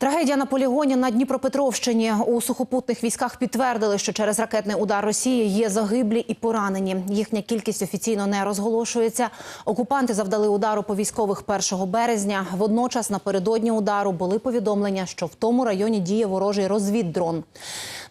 Трагедія на полігоні на Дніпропетровщині у сухопутних військах підтвердили, що через ракетний удар Росії є загиблі і поранені. Їхня кількість офіційно не розголошується. Окупанти завдали удару по військових 1 березня. Водночас напередодні удару були повідомлення, що в тому районі діє ворожий розвіддрон.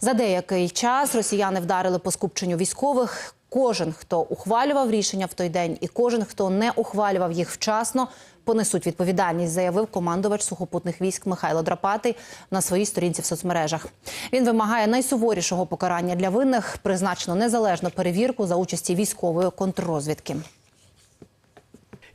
За деякий час росіяни вдарили по скупченню військових. Кожен, хто ухвалював рішення в той день, і кожен, хто не ухвалював їх вчасно, понесуть відповідальність, заявив командувач сухопутних військ Михайло Драпатий на своїй сторінці в соцмережах. Він вимагає найсуворішого покарання для винних, призначено незалежну перевірку за участі військової контррозвідки.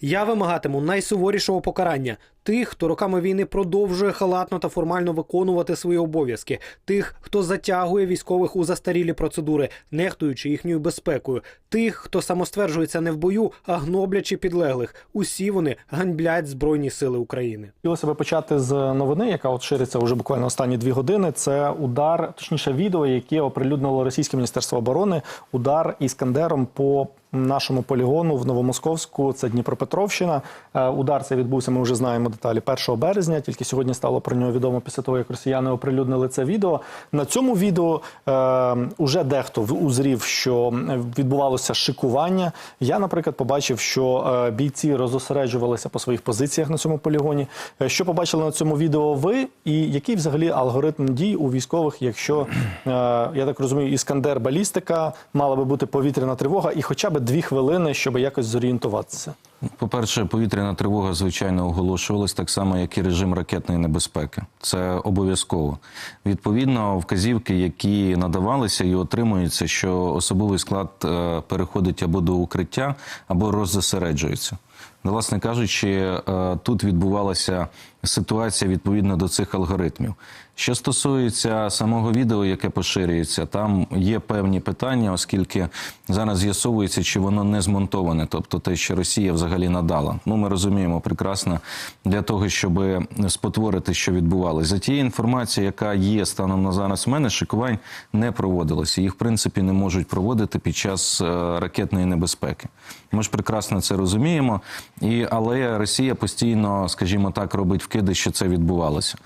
Я вимагатиму найсуворішого покарання тих, хто роками війни продовжує халатно та формально виконувати свої обов'язки, тих, хто затягує військових у застарілі процедури, нехтуючи їхньою безпекою, тих, хто самостверджується не в бою, а гноблячи підлеглих. Усі вони ганьблять збройні сили України. Хотілося б почати з новини, яка от шириться вже буквально останні дві години. Це удар, точніше, відео, яке оприлюднило російське міністерство оборони. Удар іскандером по нашому полігону в Новомосковську. Це Дніпропетровщина. Е, Удар цей відбувся. Ми вже знаємо деталі 1 березня. Тільки сьогодні стало про нього відомо після того, як росіяни оприлюднили це відео. На цьому відео е, уже дехто узрів, що відбувалося шикування. Я, наприклад, побачив, що е, бійці розосереджувалися по своїх позиціях на цьому полігоні. Е, Що побачили на цьому відео ви? І який взагалі алгоритм дій у військових, якщо е, я так розумію, іскандер балістика мала би бути повітряна тривога, і хоча б дві хвилини, щоб якось зорієнтуватися. По-перше, повітряна тривога, звичайно, оголошувалась так само, як і режим ракетної небезпеки. Це обов'язково. Відповідно, вказівки, які надавалися і отримуються, що особовий склад е, переходить або до укриття, або роззосереджується. Власне кажучи, е, тут відбувалася ситуація відповідно до цих алгоритмів. Що стосується самого відео, яке поширюється, там є певні питання, оскільки зараз з'ясовується, чи воно не змонтоване, тобто те, що Росія взагалі надала. Ну, ми розуміємо прекрасно для того, щоб спотворити, що відбувалося. За тією інформацією, яка є станом на зараз в мене, шикувань не проводилося. Їх в принципі не можуть проводити під час е, ракетної небезпеки. Ми ж прекрасно це розуміємо. І, але Росія постійно, скажімо так, робить вкиди, що це відбувалося.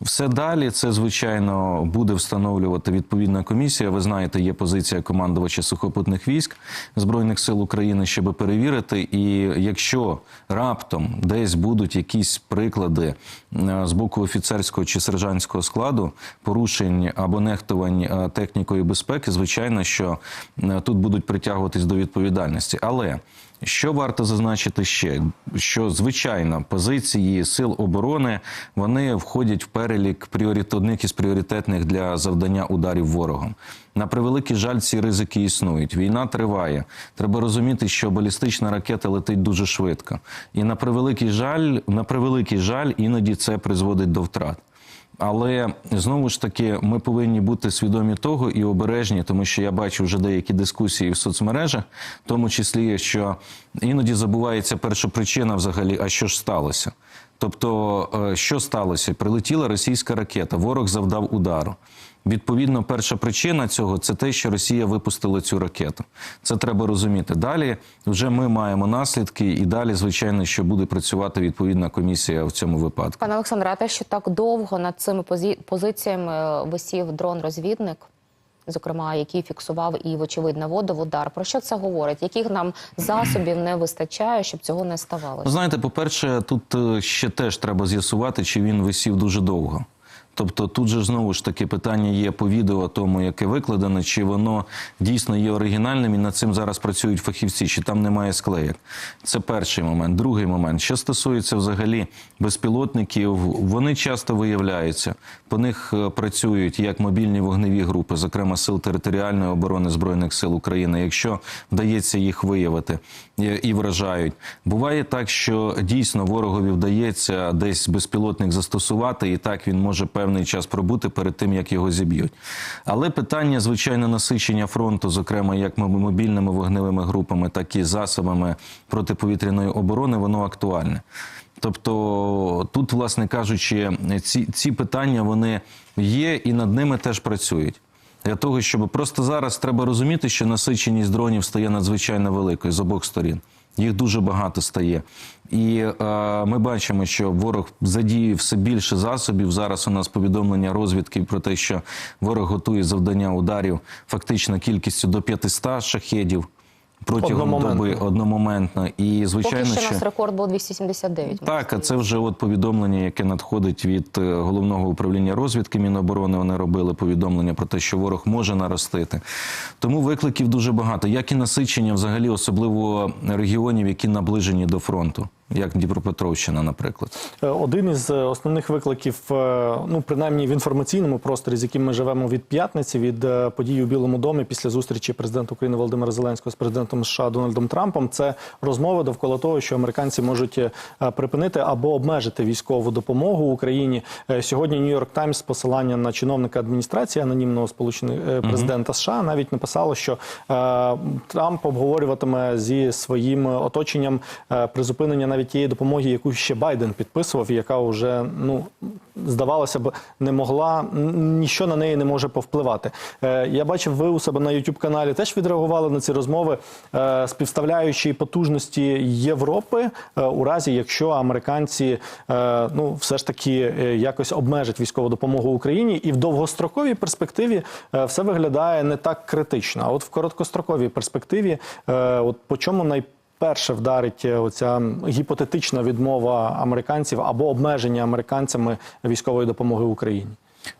Все далі це звичайно буде встановлювати відповідна комісія. Ви знаєте, є позиція командувача сухопутних військ збройних сил України, щоб перевірити. І якщо раптом десь будуть якісь приклади е, з боку офіцерського чи сержантського складу порушень або нехтувань е, технікою безпеки, звичайно, що е, тут будуть притягуватись до відповідальності. Але що варто зазначити ще? Що звичайно позиції сил оборони вони входять в перелік пріорит... одних із пріоритетних для завдання ударів ворогом. На превеликий жаль, ці ризики існують. Війна триває. Треба розуміти, що балістична ракета летить дуже швидко, і на превеликий жаль, на превеликий жаль, іноді це призводить до втрат. Але знову ж таки ми повинні бути свідомі того і обережні, тому що я бачу вже деякі дискусії в соцмережах, в тому числі, що іноді забувається перша причина взагалі, а що ж сталося. Тобто, е, що сталося? Прилетіла російська ракета, ворог завдав удару. Відповідно, перша причина цього це те, що Росія випустила цю ракету. Це треба розуміти. Далі вже ми маємо наслідки, і далі, звичайно, що буде працювати відповідна комісія в цьому випадку. Пане Олександре, а те, що так довго над цими позі- позиціями е, висів дрон-розвідник, зокрема, який фіксував і, вочевидь, наводив удар. Про що це говорить? Яких нам засобів не вистачає, щоб цього не ставалося? Знаєте, по-перше, тут е, ще теж треба з'ясувати, чи він висів дуже довго. Тобто тут же знову ж таки питання є по відео тому, яке викладено, чи воно дійсно є оригінальним, і над цим зараз працюють фахівці, чи там немає склеєк. Це перший момент. Другий момент. Що стосується взагалі безпілотників, вони часто виявляються. По них е, працюють як мобільні вогневі групи, зокрема сил територіальної оборони збройних сил України, якщо вдається їх виявити і- і вражають. Буває так, що дійсно ворогові вдається десь безпілотник застосувати, і так він може певний час пробути перед тим, як його зіб'ють. Але питання, звичайно, насичення фронту, зокрема як моб- мобільними вогневими групами, так і засобами протиповітряної оборони, воно актуальне. Тобто тут, власне кажучи, ці, ці питання вони є і над ними теж працюють. для того, щоб просто зараз треба розуміти, що насиченість дронів стає надзвичайно великою з обох сторін. Їх дуже багато стає. І е, ми бачимо, що ворог задіє все більше засобів. Зараз у нас повідомлення розвідки про те, що ворог готує завдання ударів фактично кількістю до 500 шахедів протягом доби одномоментно. І звичайно, Поки що що нас рекорд був 279. так, а це вже от повідомлення, яке надходить від е, головного управління розвідки Міноборони. Вони робили повідомлення про те, що ворог може наростити. Тому викликів дуже багато, як і насичення, взагалі, особливо регіонів, які наближені до фронту, як Дніпропетровщина, наприклад. Е, Один із е, основних викликів, е, ну принаймні в інформаційному просторі, з яким ми живемо від п'ятниці, від подій у Білому домі після зустрічі президента України Володимира Зеленського з президентом США Дональдом Трампом, це розмови довкола того, що американці можуть припинити або обмежити військову допомогу Україні. Сьогодні Нью-Йорк Таймс посилання на чиновника адміністрації анонімного сполучених президента США навіть написало, що Трамп обговорюватиме зі своїм оточенням призупинення навіть тієї допомоги, яку ще Байден підписував, яка вже ну здавалося б не могла н- ніщо на неї не може повпливати. Е, Я бачив, ви у себе на youtube каналі теж відреагували на ці розмови, е, співставляючи потужності Європи е, у разі, якщо американці е, ну все ж таки е, якось обмежать військову допомогу Україні, і в довгостроковій перспективі е, все виглядає не так критично. А от в короткостроковій перспективі, е, от по чому най Перше вдарить е, оця гіпотетична відмова американців або обмеження американцями військової допомоги Україні.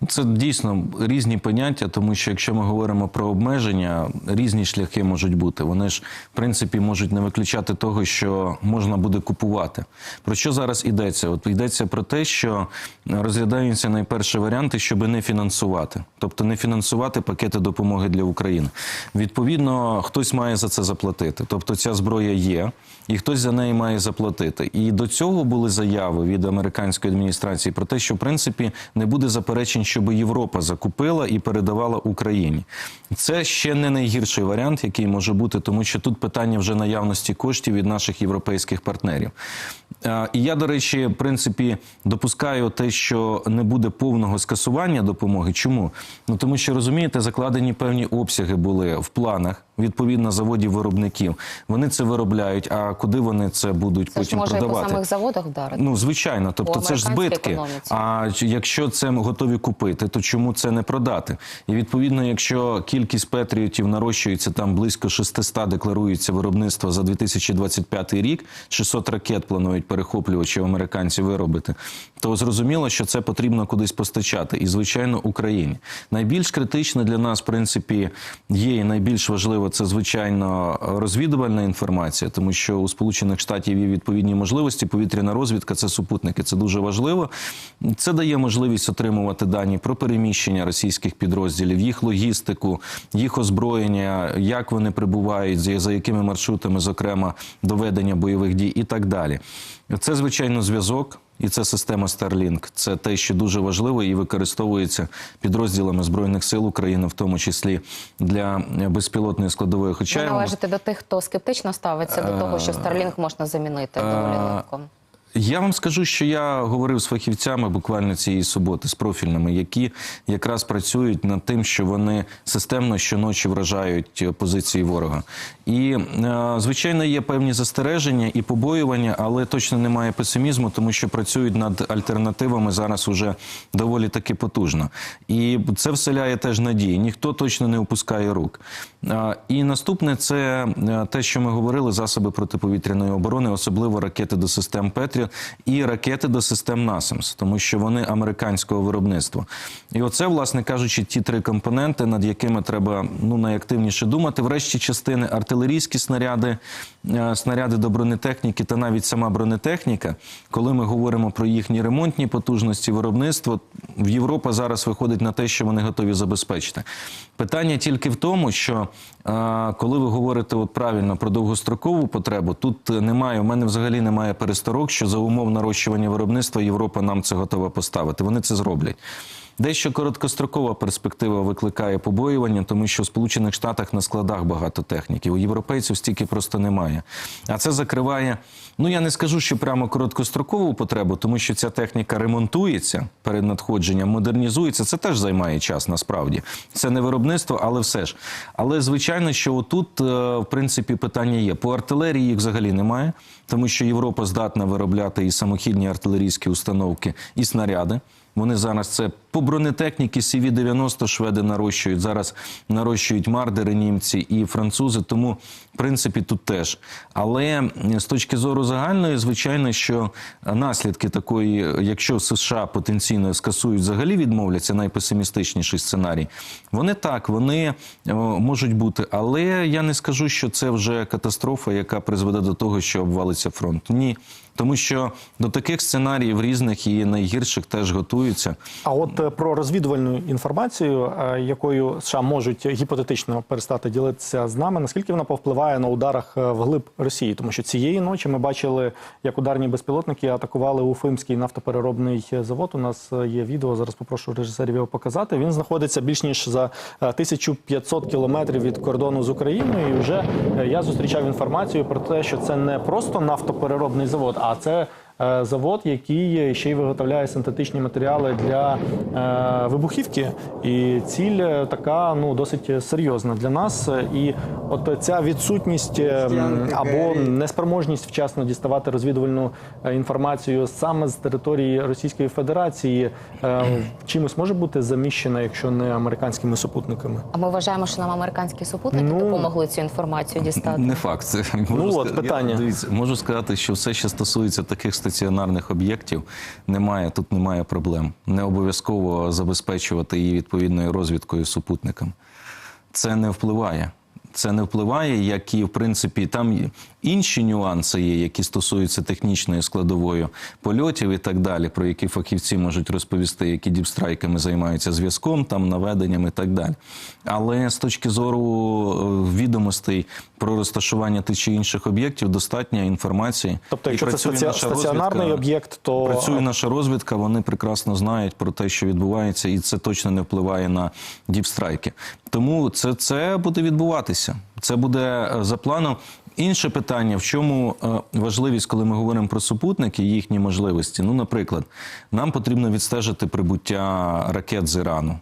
Це дійсно різні поняття, тому що якщо ми говоримо про обмеження, різні шляхи можуть бути. Вони ж, в принципі, можуть не виключати того, що можна буде купувати. Про що зараз йдеться? От йдеться про те, що розглядаються найперші варіанти, щоб не фінансувати, тобто не фінансувати пакети допомоги для України. Відповідно, хтось має за це заплатити. Тобто ця зброя є, і хтось за неї має заплатити. І до цього були заяви від американської адміністрації про те, що в принципі не буде заперечень, щоб Європа закупила і передавала Україні. Це ще не найгірший варіант, який може бути, тому що тут питання вже наявності коштів від наших європейських партнерів. І я, до речі, в принципі, допускаю те, що не буде повного скасування допомоги. Чому? Ну тому що розумієте, закладені певні обсяги були в планах відповідно заводів виробників. Вони це виробляють. А куди вони це будуть Це ж потім може і по продавати? самих заводах вдарити. Ну, звичайно, тобто По це ж збитки. економіці. А якщо це ми купити, то чому це не продати? І відповідно, якщо кількість патріотів нарощується там близько 600 декларується виробництво за 2025 рік, 600 ракет планують перехоплювачі американці виробити, то зрозуміло, що це потрібно кудись постачати. І звичайно, Україні найбільш критично для нас, в принципі, є і найбільш важливо це звичайно розвідувальна інформація, тому що у Сполучених Штатів є відповідні можливості. Повітряна розвідка це супутники. Це дуже важливо. Це дає можливість отримувати дані про переміщення російських підрозділів, їх логістику, їх озброєння, як вони прибувають, за якими маршрутами, зокрема, до ведення бойових дій і так далі. Це звичайно зв'язок. І це система Starlink. Це те, що дуже важливо і використовується підрозділами збройних сил України, в тому числі для безпілотної складової. Хоча Ви належите до тих, хто скептично ставиться до того, що Starlink можна замінити доволі Е, легко. Я вам скажу, що я говорив з фахівцями буквально цієї суботи, з профільними, які якраз працюють над тим, що вони системно щоночі вражають е, позиції ворога. І е, звичайно є певні застереження і побоювання, але точно немає песимізму, тому що працюють над альтернативами зараз уже доволі таки потужно. І це вселяє теж надії. Ніхто точно не опускає рук. Е, І наступне це те, що ми говорили: засоби протиповітряної оборони, особливо ракети до систем Петріот і ракети до систем НАСАМС, тому що вони американського виробництва. І оце, власне кажучи, ті три компоненти, над якими треба ну найактивніше думати. Врешті частини артилерійські снаряди, е, снаряди до бронетехніки та навіть сама бронетехніка. Коли ми говоримо про їхні ремонтні потужності, виробництво в Європа зараз виходить на те, що вони готові забезпечити. Питання тільки в тому, що е, коли ви говорите от правильно про довгострокову потребу, тут немає. У мене взагалі немає пересторог, що за умов нарощування виробництва Європа нам це готова поставити. Вони це зроблять. Дещо короткострокова перспектива викликає побоювання, тому що в Сполучених Штатах на складах багато техніки. У європейців стільки просто немає. А це закриває. Ну я не скажу, що прямо короткострокову потребу, тому що ця техніка ремонтується перед надходженням, модернізується. Це теж займає час насправді. Це не виробництво, але все ж. Але звичайно, що отут, е, в принципі, питання є. По артилерії їх взагалі немає, тому що Європа здатна виробляти і самохідні артилерійські установки, і снаряди. Вони зараз це по бронетехніці CV-90 шведи нарощують. Зараз нарощують мардери німці і французи. Тому, в принципі, тут теж. Але з точки зору загальної, звичайно, що наслідки такої, якщо США потенційно скасують взагалі відмовляться, найпесимістичніший сценарій. Вони так, вони е, можуть бути, але я не скажу, що це вже катастрофа, яка призведе до того, що обвалиться фронт. Ні. Тому що до таких сценаріїв різних і найгірших теж готуються. А от е, про розвідувальну інформацію, е, якою США можуть гіпотетично перестати ділитися з нами, наскільки вона повпливає на ударах е, вглиб Росії? Тому що цієї ночі ми бачили, як ударні безпілотники атакували Уфимський нафтопереробний завод. У нас є відео. Зараз попрошу режисерів його показати. Він знаходиться більш ніж за е, 1500 кілометрів від кордону з Україною. І вже я зустрічав інформацію про те, що це не просто нафтопереробний завод, а це е, завод, який ще й виготовляє синтетичні матеріали для е, вибухівки. І ціль е, така ну досить серйозна для нас. І от ця відсутність е, або неспроможність вчасно діставати розвідувальну е, інформацію саме з території Російської Федерації е, чимось може бути заміщена, якщо не американськими супутниками. А ми вважаємо, що нам американські супутники Ну, допомогли цю інформацію дістати. Не факт. Це можу Ну, от питання. Я, дивіться, можу сказати, що все, що стосується таких стаціонарних об'єктів, немає тут немає проблем. Не обов'язково забезпечувати її відповідною розвідкою супутникам. Це не впливає. Це не впливає, як і в принципі там інші нюанси є, які стосуються технічної складової польотів і так далі, про які фахівці можуть розповісти, які діпстрайками займаються зв'язком, там наведенням і так далі. Але з точки зору е, відомостей про розташування тих чи інших об'єктів, достатньо інформації. Тобто, І якщо це працює стаці- стаціонарний об'єкт, то Працює наша розвідка, вони прекрасно знають про те, що відбувається, і це точно не впливає на діпстрайки. Тому це, це буде відбуватися. Це буде е, за планом. Інше питання, в чому е, важливість, коли ми говоримо про супутники, їхні можливості. Ну, наприклад, нам потрібно відстежити прибуття ракет з Ірану.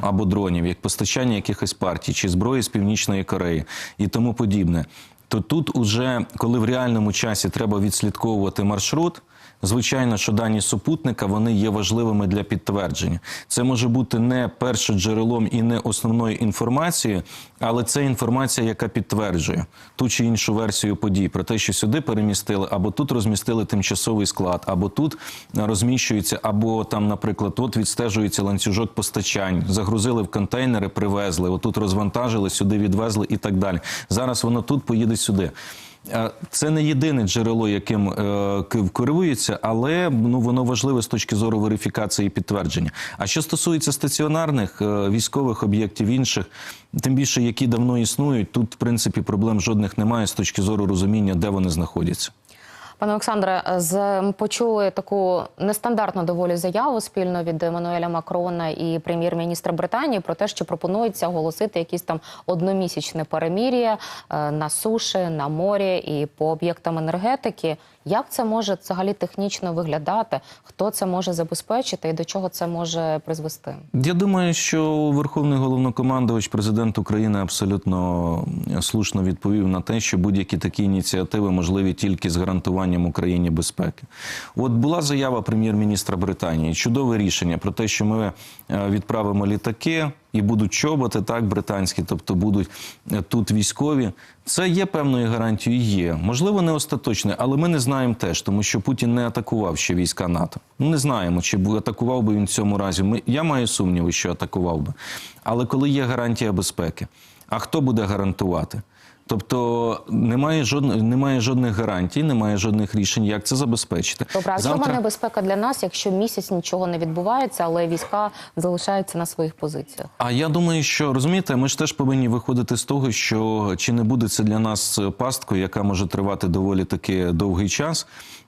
Або дронів, як постачання якихось партій, чи зброї з Північної Кореї і тому подібне. То тут, уже, коли в реальному часі треба відслідковувати маршрут, звичайно, що дані супутника вони є важливими для підтвердження. Це може бути не першоджерелом і не основною інформацією, але це інформація, яка підтверджує ту чи іншу версію подій про те, що сюди перемістили, або тут розмістили тимчасовий склад, або тут розміщується, або там, наприклад, от відстежується ланцюжок постачань, загрузили в контейнери, привезли, отут розвантажили, сюди відвезли і так далі. Зараз воно тут поїде сюди. Е, Це не єдине джерело, яким Київ к- керується, але ну воно важливе з точки зору верифікації і підтвердження. А що стосується стаціонарних е, військових об'єктів інших, тим більше які давно існують, тут в принципі проблем жодних немає з точки зору розуміння, де вони знаходяться. Пане Олександре, з почули таку нестандартну доволі заяву спільно від Еммануеля Макрона і прем'єр-міністра Британії про те, що пропонується оголосити якісь там одномісячне перемір'я е, на суші, на морі і по об'єктам енергетики. Як це може взагалі технічно виглядати? Хто це може забезпечити і до чого це може призвести? Я думаю, що Верховний головнокомандувач, президент України, абсолютно слушно відповів на те, що будь-які такі ініціативи можливі тільки з гарантуванням Україні безпеки. От була заява прем'єр-міністра Британії. Чудове рішення про те, що ми е, відправимо літаки. І будуть чоботи, так, британські, тобто будуть е, тут військові. Це є певною гарантією. Є можливо, не остаточне, але ми не знаємо теж, тому що Путін не атакував ще війська НАТО. Ну не знаємо, чи атакував би він в цьому разі. Ми я маю сумніви, що атакував би. Але коли є гарантія безпеки, а хто буде гарантувати? Тобто немає жодних, немає жодних гарантій, немає жодних рішень, як це забезпечити. Добре, а Завтра... чому небезпека для нас, якщо місяць нічого не відбувається, але війська залишаються на своїх позиціях? А я думаю, що розумієте, ми ж теж повинні виходити з того, що чи не буде це для нас пасткою, яка може тривати доволі таки довгий час.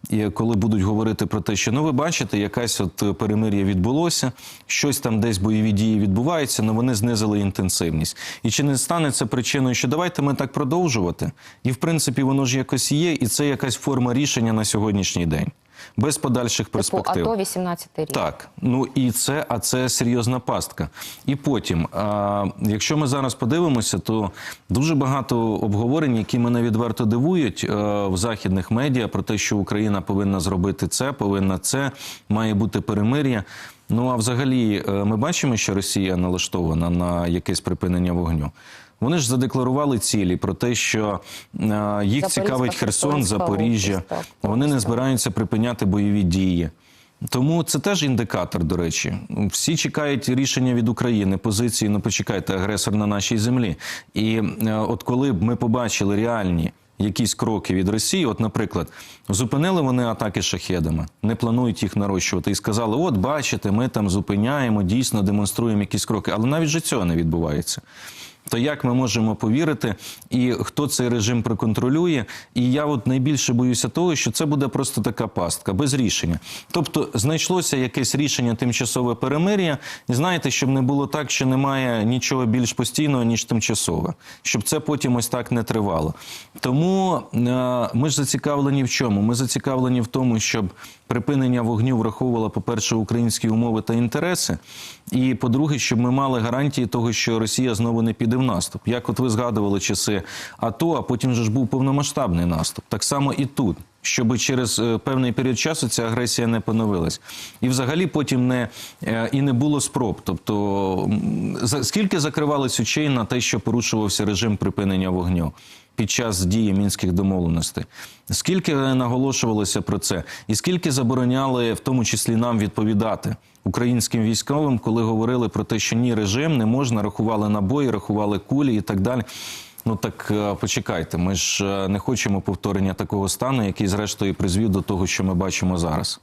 І коли будуть говорити про те, що ну ви бачите, якась от перемир'я відбулося, щось там десь бойові дії відбуваються, але вони знизили інтенсивність. І чи не стане це причиною, що давайте ми так продовжувати? І в принципі воно ж якось є, і це якась форма рішення на сьогоднішній день, без подальших Типу перспектив. АТО 18 рік. Так, ну і це, а це серйозна пастка. І потім, а, якщо ми зараз подивимося, то дуже багато обговорень, які мене відверто дивують а, в західних медіа про те, що Україна повинна зробити це, повинна це, має бути перемир'я. Ну а взагалі, е, ми бачимо, що Росія налаштована на якесь припинення вогню. Вони ж задекларували цілі про те, що е, їх Запорізька, цікавить Херсон, Запоріжжя. Вони не збираються припиняти бойові дії. Тому це теж індикатор, до речі. Всі чекають рішення від України, позиції, ну почекайте, агресор на нашій землі. І е, от коли б ми побачили реальні якісь кроки від Росії, от, наприклад, зупинили вони атаки шахедами, не планують їх нарощувати, і сказали: от бачите, ми там зупиняємо, дійсно демонструємо якісь кроки, але навіть же цього не відбувається. То як ми можемо повірити, і хто цей режим проконтролює? І я от найбільше боюся того, що це буде просто така пастка без рішення. Тобто знайшлося якесь рішення тимчасове перемир'я, і знаєте, щоб не було так, що немає нічого більш постійного ніж тимчасове, щоб це потім ось так не тривало. Тому е, ми ж зацікавлені в чому? Ми зацікавлені в тому, щоб припинення вогню враховувало, по-перше, українські умови та інтереси, і по-друге, щоб ми мали гарантії того, що Росія знову не піде в наступ. Як от ви згадували часи АТО, а потім же ж був повномасштабний наступ. Так само і тут. Щоб через е, певний період часу ця агресія не поновилась, і взагалі потім не е, і не було спроб. Тобто скільки закривались очей на те, що порушувався режим припинення вогню під час дії мінських домовленостей, скільки наголошувалося про це, і скільки забороняли, в тому числі нам відповідати українським військовим, коли говорили про те, що ні, режим не можна, рахували набої, рахували кулі і так далі. Ну так е, почекайте, ми ж е, не хочемо повторення такого стану, який зрештою призвів до того, що ми бачимо зараз.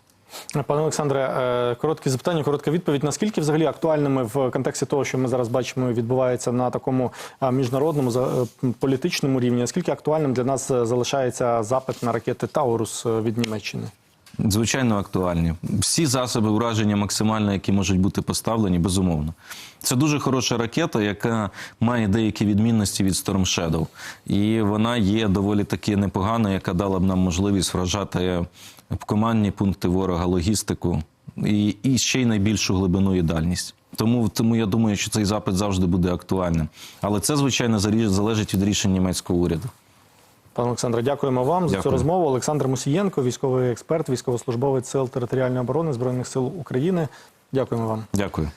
Пане Олександре, е, коротке запитання, коротка відповідь. Наскільки взагалі актуальними в контексті того, що ми зараз бачимо, відбувається на такому міжнародному е, політичному рівні? Наскільки актуальним для нас е, залишається запит на ракети Таурус е, від Німеччини? Звичайно, актуальні. Всі засоби ураження максимально, які можуть бути поставлені, безумовно. Це дуже хороша ракета, яка має деякі відмінності від Storm Shadow. І вона є доволі таки непогана, яка дала б нам можливість вражати командні пункти ворога, логістику і, і ще й найбільшу глибину і дальність. Тому, тому я думаю, що цей запит завжди буде актуальним. Але це, звичайно, залежить від рішень німецького уряду. Пане Олександре, дякуємо вам за цю розмову. Олександр Мусієнко, військовий експерт, військовослужбовець Сил територіальної оборони Збройних сил України. Дякуємо вам. Дякую.